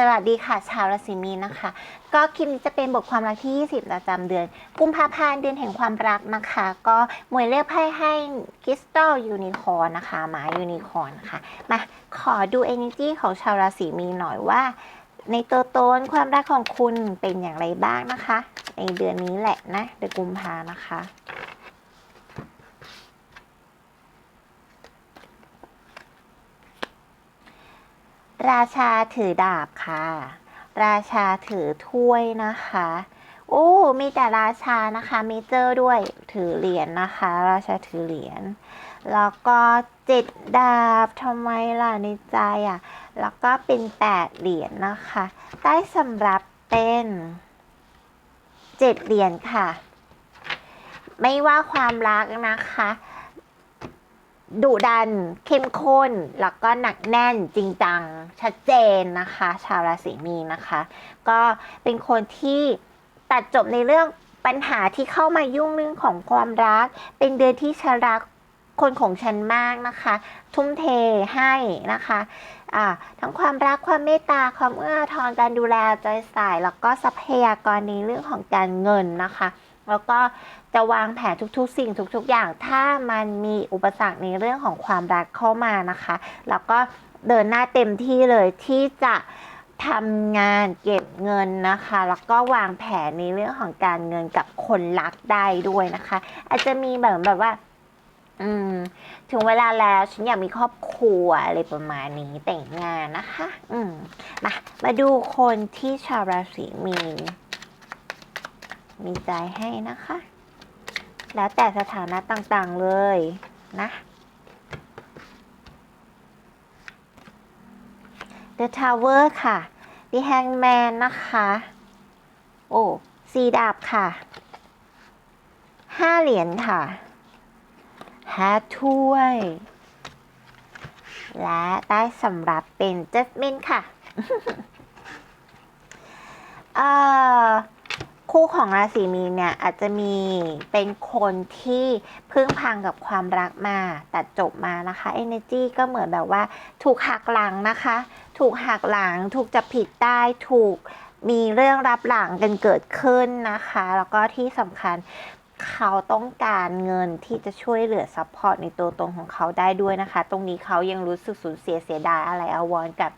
สวัสดีค่ะ ชาวราศีมีนนะคะ ก็คลิปนี้จะเป็นบทความรักที่ 20 ประจำเดือน กุมภาพันธ์เดือนแห่งความรักนะคะ ก็หมวยเลือกไพ่ให้คริสตัลยูนิคอร์นะคะหมายูนิคอร์นะคะมาขอดู energy ของชาวราศีมีนหน่อยว่า ในตัวตนความรักของคุณเป็นอย่างไรบ้างนะคะ ในเดือนนี้แหละนะเดือนกุมภานะคะ ราชาถือดาบค่ะ ราชาถือถ้วยนะคะ โอ้มีแต่ราชานะคะเมเจอร์ด้วยถือเหรียญนะคะ ราชาถือเหรียญแล้วก็เจ็ดดาบทำไมล่ะในใจอะ แล้วก็เป็นแปดเหรียญนะคะ ใต้สำรับเป็นเจ็ดเหรียญค่ะ ไม่ว่าความรักนะคะ ดุดัน เข้มข้น แล้วก็หนักแน่นจริงจัง ชัดเจนนะคะ ชาวราศีมีนนะคะ ก็เป็นคนที่ตัดจบในเรื่องปัญหาที่เข้ามายุ่งเรื่องของความรัก เป็นเดือนที่ฉันรักคนของฉันมากนะคะ ทุ่มเทให้นะคะทั้งความรักความเมตตาความเอื้อทอาทรการดูแลใจใส่แล้วก็ทรัพยากรในเรื่องของการเงินนะคะ แล้วก็จะวางแผนทุกๆ สิ่งทุกๆ อย่าง ถ้ามันมีอุปสรรคในเรื่องของความรักเข้ามานะคะ แล้วก็เดินหน้าเต็มที่เลยที่จะทำงานเก็บเงินนะคะ แล้วก็วางแผนในเรื่องของการเงินกับคนรักได้ด้วยนะคะ อาจจะมีแบบแบบว่า อืม ถึงเวลาแล้วฉันอยากมีครอบครัวอะไรประมาณนี้แต่งงานนะคะ อืมมามาดูคนที่ชาวราศีมีน มีใจให้นะคะ แล้วแต่สถานะต่างๆเลยนะ The Tower ค่ะ The Hangman นะคะ โอ้สีดาบค่ะห้าเหรียญค่ะห้าถ้วย และได้สำหรับเป็น Judgment ค่ะ เอ่อ คู่ของราศีมีนเนี่ยอาจจะมีเป็นคนที่พึ่งพังกับความรักมาตัดจบมานะคะ energy ก็เหมือนแบบว่า ถูกหักหลังนะคะ ถูกหักหลัง ถูกจับผิดได้ถูกมีเรื่องรับหลังกันเกิดขึ้นนะคะ แล้วก็ที่สำคัญเขาต้องการเงินที่จะช่วยเหลือซัพพอร์ตในตัวตนของเขาได้ด้วยนะคะ ตรงนี้เขายังรู้สึกสูญเสียเสียดายอะไรอาวรกับ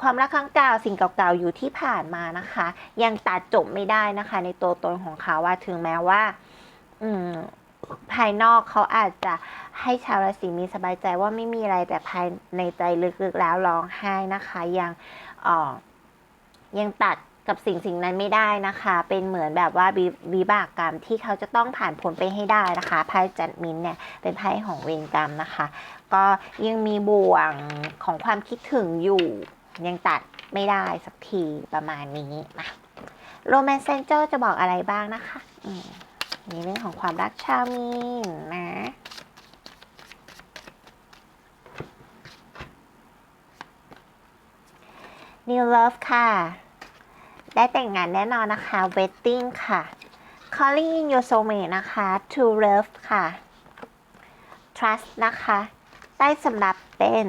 ความรักครั้งเก่าสิ่งเก่าๆอยู่ที่ผ่านมานะคะ ยังตัดจบไม่ได้นะคะ ในตัวตนของเขาว่าถึงแม้ว่าอืภายนอกเขาอาจจะให้ชาวราศีมีสบายใจว่าไม่มีอะไรแต่ภายในใจลึกๆแล้วร้องไห้นะคะ ยังออยังตัดกับสิ่งสิ่งนั้นไม่ได้นะคะ เป็นเหมือนแบบว่าวิบากกรรมที่เขาจะต้องผ่านพ้นไปให้ได้นะคะไพ่จัดมินเนี่ยเป็นไพ่ของเวรกรรมนะคะ ก็ยังมีบ่วงของความคิดถึงอยู่ ยังตัดไม่ได้สักทีประมาณนี้นะโรแมนเซนเจอร์จะบอกอะไรบ้างนะคะอืมในเรื่องของความรักชาวมีนนะ New Love ค่ะ ได้แต่งงานแน่นอนนะคะ Wedding ค่ะ Calling in your soulmate นะคะ To Love ค่ะ Trust นะคะ ได้สำหรับเป็น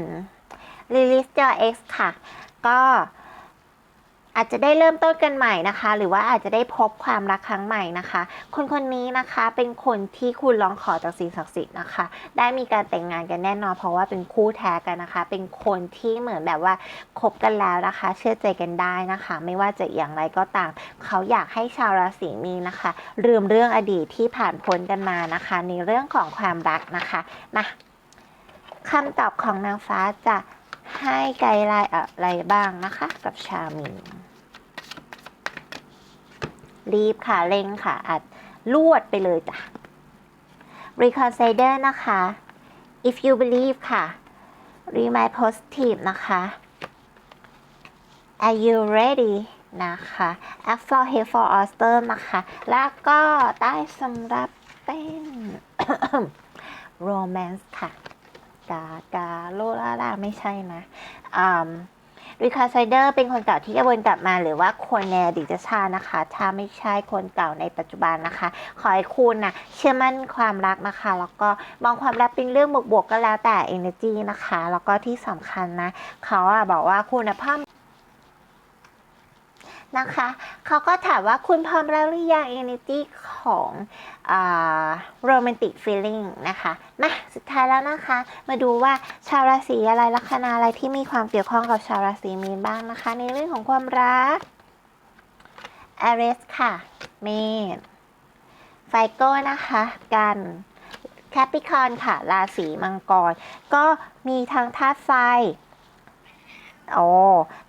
Release your ex ค่ะ ก็อาจจะได้เริ่มต้นกันใหม่นะคะ หรือว่าอาจจะได้พบความรักครั้งใหม่นะคะ คนคนนี้นะคะเป็นคนที่คุณร้องขอจากสิ่งศักดิ์สิทธิ์นะคะ ได้มีการแต่งงานกันแน่นอน เพราะว่าเป็นคู่แท้กันนะคะ เป็นคนที่เหมือนแบบว่าคบกันแล้วนะคะ เชื่อใจกันได้นะคะ ไม่ว่าจะอย่างไรก็ตาม เขาอยากให้ชาวราศีมีนนะคะลืมเรื่องอดีตที่ผ่านพ้นกันมานะคะ ในเรื่องของความรักนะคะมาคำตอบของนางฟ้าจะ ให้ไกด์ไลน์อะไรบ้างนะคะ กับชามีนรีบค่ะเร่งค่ะ อัดลวดไปเลยจ้ะ Reconsider นะคะ if you believe ค่ะ remind positive นะคะ are you ready นะคะ act for help for all storm นะคะ แล้วก็ได้สำหรับเป็น romance ค่ะ กากาโลลาลาไม่ใช่นะอ่าริคาไซเดอร์เป็นคนเก่าที่จะวนกลับมาหรือว่าคนในอดีตชานะคะ ถ้าไม่ใช่คนเก่าในปัจจุบันนะคะ ขอให้คุณนะเชื่อมั่นความรักนะคะ แล้วก็มองความรักเป็นเรื่องบวกๆก็แล้วแต่ energy นะคะ แล้วก็ที่สำคัญนะ เขาอะบอกว่าคุณภาพ นะคะ เขาก็ถามว่าคุณพร้อมแล้วหรือยัง energy ของโรแมนติกฟีลิ่งนะคะ มาสุดท้ายแล้วนะคะ มาดูว่าชาวราศีอะไรลัคนาอะไรที่มีความเกี่ยวข้องกับชาวราศีมีนบ้างนะคะ ในเรื่องของความรัก a r i s ค่ะ เมษไฟโก้นะคะ กันแคปิคอนค่ะ ราศีมังกร ก็มีทั้งธาตุไฟ โอ้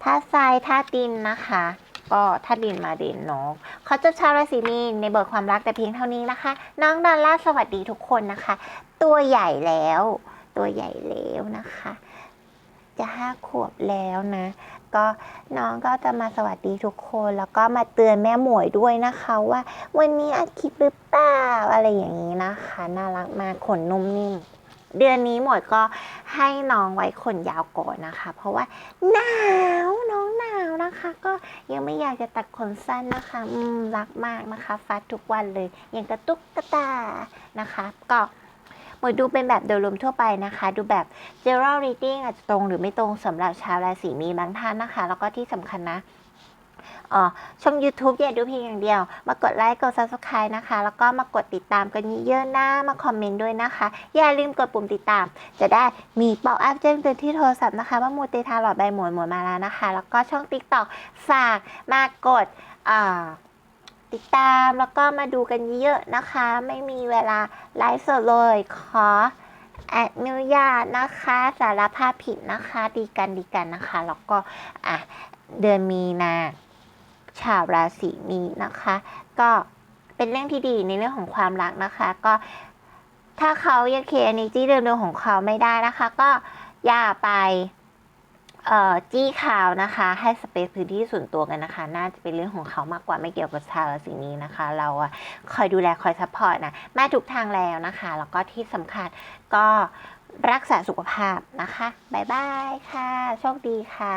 ธาตุทรายธาตุดินนะคะ ก็ธาตุดินมาเดินเนาะเขาจะชาวราศีมีนในบทความรักแต่เพียงเท่านี้นะคะ น้องดอลล่าสวัสดีทุกคนนะคะ ตัวใหญ่แล้ว ตัวใหญ่แล้วนะคะ จะห้าขวบแล้วนะ ก็น้องก็จะมาสวัสดีทุกคน แล้วก็มาเตือนแม่หมวยด้วยนะคะว่า วันนี้อัดคลิปหรือเปล่าอะไรอย่างนี้นะคะ น่ารักมากขนนุ่มนิ่ม เดือนนี้หมวยก็ให้น้องไว้ขนยาวก่อนนะคะ เพราะว่าหนาวน้องหนาวนะคะ ก็ยังไม่อยากจะตัดขนสั้นนะคะอืมรักมากนะคะฟัดทุกวันเลยอย่างกระตุกกระตานะคะ ก็หมวยดูเป็นแบบโดยรวมทั่วไปนะคะ ดูแบบ general reading อาจจะตรงหรือไม่ตรงสำหรับชาวราศีมีนบางท่านนะคะ แล้วก็ที่สำคัญนะ ชม YouTube อย่าดูเพียงอย่างเดียว มากดไลค์กด Subscribe นะคะ แล้วก็มากดติดตามกันเยอะๆนะ มาคอมเมนต์ด้วยนะคะ อย่าลืมกดปุ่มติดตาม จะได้มีเป่าอัพแจ้งเตือนที่โทรศัพท์นะคะว่ามูเตทาหลอดใบหมวยหมวยมาแล้วนะคะ แล้วก็ช่อง TikTok ฝากมากดติดตามแล้วก็มาดูกันเยอะๆนะคะ ไม่มีเวลาไลฟ์สดเลยขออนุญาตนะคะ สารภาพผิดนะคะ ดีกันดีกันนะคะ แล้วก็อะเดือนมีนา ชาวราศีมีนนะคะ ก็เป็นเรื่องที่ดีในเรื่องของความรักนะคะ ก็ถ้าเขายังเคลียร์ energy เดิมๆของเขาไม่ได้นะคะ ก็อย่าไปจี้ข่าวนะคะ ให้สเปซพื้นที่ส่วนตัวกันนะคะ น่าจะเป็นเรื่องของเขามากกว่าไม่เกี่ยวกับชาวราศีนี้นะคะ เราอะคอยดูแลคอยซัพพอร์ตนะแมาทุกทางแล้วนะคะ แล้วก็ที่สำคัญก็รักษาสุขภาพนะคะ บ๊ายบายค่ะ โชคดีค่ะ